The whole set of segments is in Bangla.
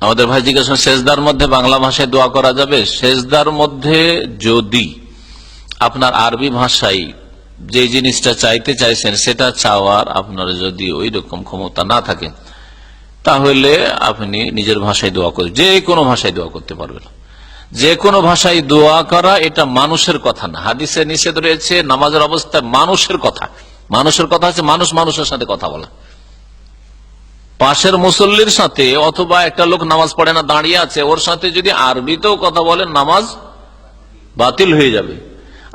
আমাদের ভাই জিজ্ঞাসা শেষদার মধ্যে বাংলা ভাষায় দোয়া করা যাবে? শেষদার মধ্যে যদি আপনার আরবি ভাষায় যে জিনিসটা চাইতে চাইছেন, সেটা চাওয়ার আপনার যদি ওই রকম ক্ষমতা না থাকে, তাহলে আপনি নিজের ভাষায় দোয়া করে যে কোনো ভাষায় দোয়া করতে পারবেন। যে কোনো ভাষায় দোয়া করা এটা মানুষের কথা না। হাদিসে নিষেধ রয়েছে, নামাজের অবস্থায় মানুষের কথা। মানুষের কথা হচ্ছে মানুষ মানুষের সাথে কথা বলা। পাশের মুসল্লির সাথে অথবা একটা লোক নামাজ পড়ে না, দাঁড়িয়ে আছে, ওর সাথে যদি আরবিতেও কথা বলেন, নামাজ বাতিল হয়ে যাবে।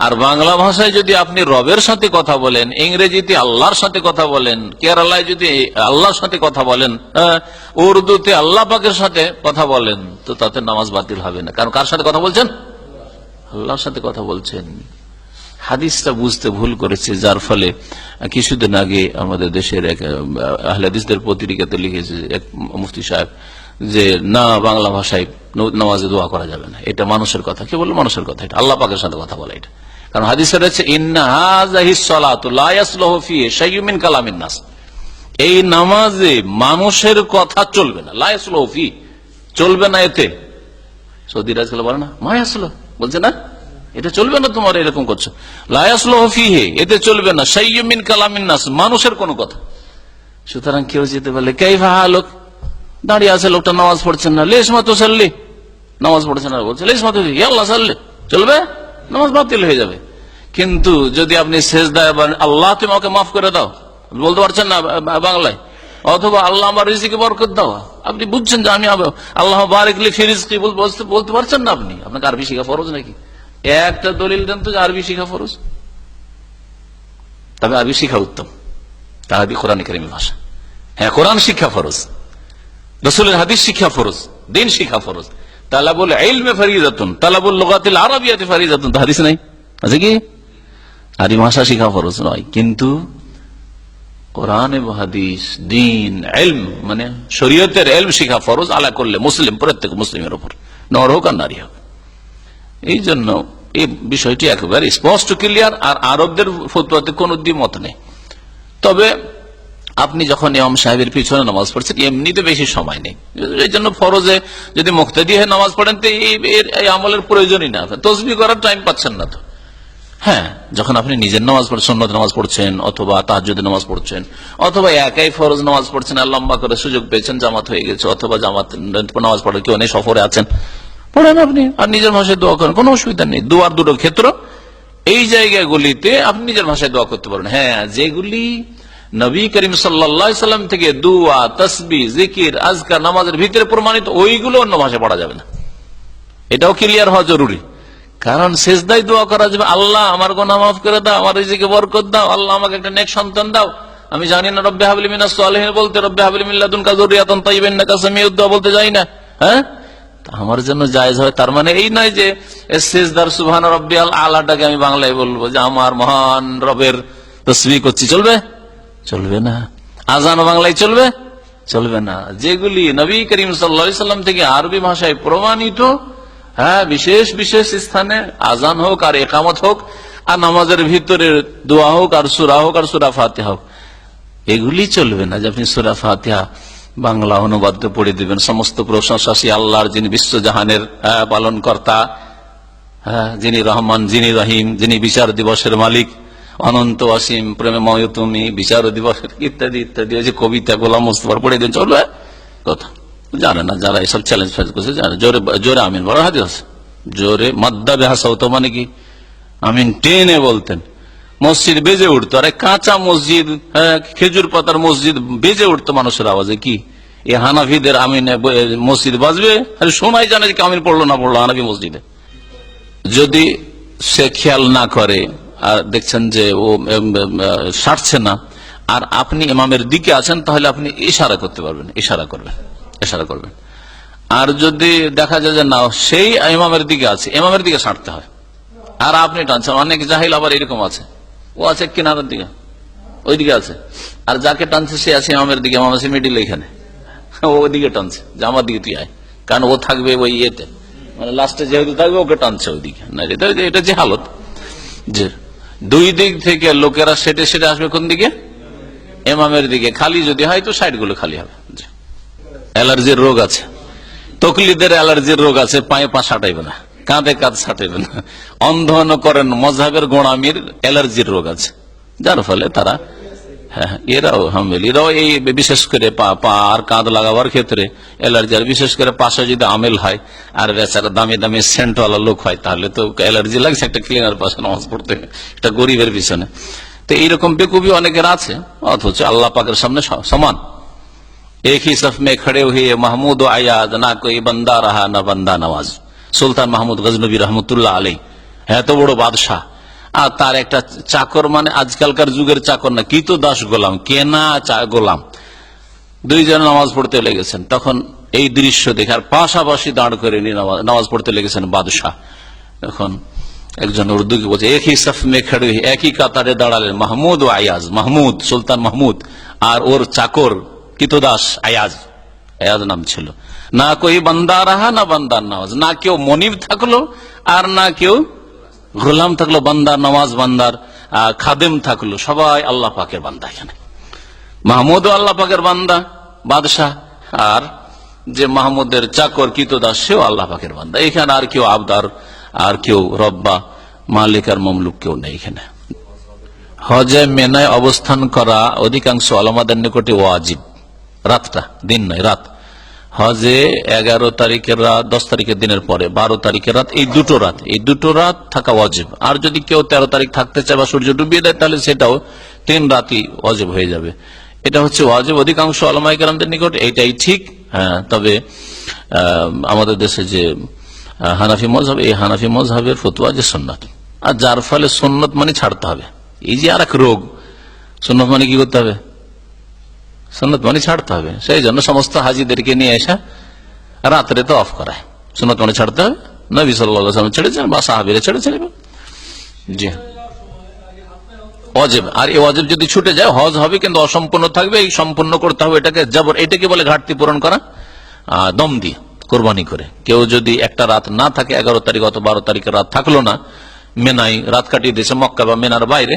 আর বাংলা ভাষায় যদি আপনি রবের সাথে কথা বলেন, ইংরেজিতে আল্লাহর সাথে কথা বলেন, কেরালায় যদি আল্লাহর সাথে কথা বলেন উর্দুতে আল্লাহ পাকের সাথে কথা বলেন, তো তাতে নামাজ বাতিল হবে না। কারণ কার সাথে কথা বলছেন? আল্লাহর সাথে কথা বলছেন। হাদিসটা বুঝতে ভুল করেছে যার ফলে কিছুদিন আগে আমাদের দেশের এক আহ, আহলে হাদিসদের পত্রিকাতে লিখেছে এক মুফতি সাহেব যে না বাংলা ভাষায় নামাজে দোয়া করা যাবে না। এটা মানুষের কথা। কে বলল? মানুষের কথা এটা। আল্লাহ পাকের সাথে কথা বলা এটা। কারণ হাদিসে রয়েছে ইন্নাহিসমিন কালামিন নাস। এই নামাজে মানুষের কথা চলবে না। লায়াসলফি চলবে না এতে। সৌদি রাজকাল বলে না মায়াসলো বলছে না? এটা চলবে না তোমার, এরকম করছ। লায়াসলো হে এতে চলবে না। সাইয়মিন কালামিন মানুষের কোনো কথা। সুতরাং কেউ যেতে পারলে কে লোক? দাঁড়িয়ে আছে লোকটা, নামাজ পড়ছেন না। লেশ মাতো সাল্লি নামাজ পড়ছে না, বলছে, লেশ মাতো আল্লাহ, সাল্লি। চলবে? নামাজ বাতিল হয়ে যাবে। কিন্তু যদি আপনি শেষ দেয় আল্লাহ, তুমি আমাকে মাফ করে দাও, বলতে পারছেন না বাংলায়, অথবা আল্লাহ আমার রিজিকে বরকত দাও, আপনি বুঝছেন যে আমি আল্লাহ বারেকলি ফিরিজকি বলতে পারছেন না আপনি। আপনাকে আরবি শিখা ফরজ নাকি? একটা দলিল দেন তো আরবি শিখা ফরজ? তবে আরবি শিখা উত্তম। আরবি কোরআন কারিমি ভাষা। হ্যাঁ কোরআন শিক্ষা ফরজ। রসুলের হাদিস শিক্ষা ফরজ। দিন শিক্ষা ফরজ। তালাবুল ইলমে ফরিদাতুন তালাবুল আরবিয়াতে ফরিদাতুন তো হাদিস নাই? আছে কি? আরবি ভাষা শিক্ষা ফরজ নয়। কিন্তু কোরআন হাদিস, দিন এলম মানে শরীয়তের এলম শিখা ফরজ আলা করলে মুসলিম, প্রত্যেক মুসলিমের উপর। নর হোক আর নারী হোক। এই জন্য এই বিষয়টি একেবারে স্পষ্ট ক্লিয়ার আর আরবদের ফতুয়াতে কোন দ্বিমত নেই। তবে আপনি যখন ইমাম সাহেবের পিছনে নামাজ পড়ছেন, এমনিতে বেশি সময় নেই। এই জন্য ফরজে যদি মুক্তাদি হয়ে নামাজ পড়েন, তো এই আমলের প্রয়োজনই না। তসবি করার টাইম পাচ্ছেন না তো। হ্যাঁ যখন আপনি নিজের নামাজ পড়ছেন সন্ন্যত নামাজ পড়ছেন, অথবা তাহাজ্জুদের নামাজ পড়ছেন, অথবা একাই ফরজ নামাজ পড়ছেন, আর লম্বা করে সুযোগ পেয়েছেন, জামাত হয়ে গেছে, অথবা জামাত নামাজ পড়ে কেউ নেই, সফরে আছেন পড়েন আপনি। আর নিজের ভাষায় দোয়া করেন, কোনো অসুবিধা নেই। দোয়ার দুটো ক্ষেত্র, এই জায়গাগুলিতে আপনি নিজের ভাষায় দোয়া করতে পারেন হ্যাঁ যেগুলি নবী করিম সাল্লাম থেকে দুয়া, তসবি, জিকির, আজকার, নামাজের ভিতরে প্রমাণিত, ওইগুলো অন্য ভাষায় পড়া যাবে না। এটাও ক্লিয়ার হওয়া জরুরি। কারণ শেষদাই দোয়া করা যাবে, আল্লাহ আমার গোনা মাফ করে দাও, আমার রিজিকে বরকত দাও, আল্লাহ আমাকে একটা নেক সন্তান দাও। আমি জানি না, রব্বে হাবলি মিনা সালেহিন বলতে, রব্বে হাবলি মিল্লাদুন কাজরিয়াতন তাইবেন না কাসামিউদ দোয়া বলতে যাই না। হ্যাঁ? আমার জন্য জায়েজ হয়, তার মানে এই নয় যে শেষদার সুবহান রব্বি আল আলাটাকে আমি বাংলায় বলব যে আমার মহান রবের তসবি করছি। চলবে? চলবে না। আজান বাংলায় চলবে? চলবে না। যেগুলি নবী করিম সাল্লাম থেকে আরবি ভাষায় প্রমাণিত হ্যাঁ বিশেষ বিশেষ স্থানে আজান হোক আর একামত হোক, আর নামাজের ভিতরে দোয়া হোক আর সুরা হোক আর সুরা ফাতে হোক, এগুলি চলবে না যে আপনি সুরা ফাতিহা বাংলা অনুবাদ পড়ে দিবেন। সমস্ত প্রশংসাসী আল্লাহর, যিনি বিশ্বজাহানের পালন কর্তা যিনি রহমান, যিনি রহিম, যিনি বিচার দিবসের মালিক, অনন্ত অসীম, প্রেমময় তুমি, বিচার দিবসের ইত্যাদি ইত্যাদি ওই যে কবিতা, গোলাম মুস্তফার পড়ে দিন চলবে কথা। জানে না, যারা এসব চ্যালেঞ্জ ফেস করছে, জানে। জোরে জোরে আমিন বড় হাদিস জোরে মাদ্দা বেহাসা হতো মানে কি? আমিন টেনে বলতেন। মসজিদ বেজে উঠতো। আরে কাঁচা মসজিদ হ্যাঁ, খেজুর পাতার মসজিদ বেজে উঠতো মানুষের আওয়াজে কি? এ হানাফিদের আমিন মসজিদ বাজবে? আরে শোনাই জানে যে আমিন পড়ল না পড়ল হানাফি মসজিদে। যদি সে খেয়াল না করে আর দেখছেন যে ও সারছে না আর আপনি ইমামের দিকে আছেন তাহলে আপনি ইশারা করতে পারবেন ইশারা করবেন ইশারা করবেন। আর যদি দেখা যায় যে না সেই ইমামের দিকে আছে ইমামের দিকে সারতে হয়। আর আপনি টানছেন অনেক জাহিল আবার এরকম আছে। ও আছে কিনারের দিকে। ওই দিকে আছে। আর যাকে টানছে সে আছে ইমামের দিকে। ইমাম আছে মিডিল এখানে। ও ওইদিকে টানছে। যে আমার দিকে তুই আয়। কারণ ও থাকবে ওই ইয়েতে। মানে লাস্টে যেহেতু থাকবে, ওকে টানছে ওইদিকে। না, এটা যে হালত। যে দুই দিক থেকে লোকেরা সেটে সেটে আসবে কোন দিকে? এমামের দিকে। খালি যদি হয় তো সাইডগুলো খালি হবে। অ্যালার্জির রোগ আছে। তকলিদের অ্যালার্জির রোগ আছে। পায়ে পা সাটাইবে না। কাঁধে কাঁধ সাটাইবে না অন্ধন করেন মজাবের গোড়ামির অ্যালার্জির রোগ আছে যার ফলে তারা হ্যাঁ হ্যাঁ, এরাও হামেল এরাও এই বিশেষ করে পা পা আর কাঁধ লাগাবার ক্ষেত্রে অ্যালার্জি আর বিশেষ করে পাশে যদি আমেল হয় আর বেচারা দামি দামি সেন্টওয়ালা লোক হয় তাহলে তো অ্যালার্জি লাগছে একটা ক্লিনার পাশে নামাজ পড়তে এটা গরিবের পিছনে তো এইরকম বেকুবি অনেকের আছে অথচ আল্লাহ পাকের সামনে স- সমান एक ही सफ में खड़े हुए महमूद व आयाद ना कोई बंदा रहा ना बंदा नवाज সুলতান মাহমুদ গজনবী রহমতুল্লাহ আলী এত বড় বাদশাহ। আর তার একটা চাকর মানে আজকালকার যুগের চাকর না, কি তো দাস গোলাম কেনা গোলাম। দুইজন নামাজ পড়তে লেগেছেন তখন এই দৃশ্য দেখে আর পাশাপাশি দাঁড় করে নিয়ে নামাজ- নামাজ পড়তে লেগেছেন বাদশাহ। এখন একজন উর্দুকে বলছে একই সফ মে খেড়ে একই কাতারে দাঁড়ালেন, মাহমুদ ও আয়াজ, মাহমুদ, সুলতান মাহমুদ, আর ওর চাকর কিতদাস আয়াজ। আয়াজ নাম ছিল। না কই বান্দা রাহা, না বান্দার নামাজ। না কেউ মনিব থাকল আর না কেউ গোলাম থাকল, বান্দার নামাজ, বান্দার খাদেম থাকল। সবাই আল্লাহ পাকের বান্দা এখানে। মাহমুদ আল্লাহ পাকের বান্দা, বাদশাহ। আর যে মাহমুদের চাকর কিতদাস সেও আল্লাহ পাকের বান্দা। এখানে আর কেউ আবদার, আর কেউ রব্বা, মালিক আর মমলুক কেউ নেই এখানে। হজে মেনায় অবস্থান করা অধিকাংশ আলমাদের নিকটে ওয়াজিব। রাতটা, দিন নয়, রাত। হজে এগারো তারিখের রাত, দশ তারিখের দিনের পরে, বারো তারিখের রাত, এই দুটো রাত, এই দুটো রাত থাকা ওয়াজিব। আর যদি কেউ তেরো তারিখ থাকতে চায় বা সূর্য ডুবিয়ে দেয়, তাহলে সেটাও তিন রাতই ওয়াজিব হয়ে যাবে। এটা হচ্ছে ওয়াজিব। অধিকাংশ আলমাই কেরামদের নিকট এটাই ঠিক। হ্যাঁ তবে আমাদের দেশে যে হানাফি মজহাব এই হানাফি মজহাবের ফতুয়া যে সন্ন্যত আর যার ফলে সন্ন্যত মানে ছাড়তে হবে। এই যে আর এক রোগ সন্ন্যত মানে কি করতে হবে? সন্ন্যত মানে ছাড়তে হবে। সেই জন্য সমস্ত হাজিদেরকে নিয়ে এসে রাত্রে তো অফ করায়। সন্ন্যত মানে ছাড়তে হবে। নবী সাল্লাম ছেড়েছেন বা সাহাবিরা ছেড়েছেন। জি। অজেব আর এই অজেব যদি ছুটে যায়, হজ হবে কিন্তু অসম্পূর্ণ থাকবে, এই সম্পূর্ণ করতে হবে এটাকে জবর, এটাকে বলে ঘাটতি পূরণ করা দম দিয়ে, কোরবানি করে। কেউ যদি একটা রাত না থাকে, এগারো তারিখ অত বারো তারিখের রাত থাকল না মেনাই রাত কাটিয়ে দিয়েছে মক্কা বা মেনার বাইরে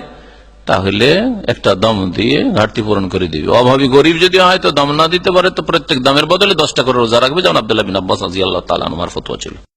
তাহলে একটা দম দিয়ে ঘাটতি পূরণ করে দিবে। অভাবী গরিব যদি হয় তো দম না দিতে পারে, তো প্রত্যেক দামের বদলে দশটা করে রোজা রাখবে। যেমন আব্দুল্লাহ বিন আব্বাস আল্লাহ তালা আমার ফতোয়া ছিল।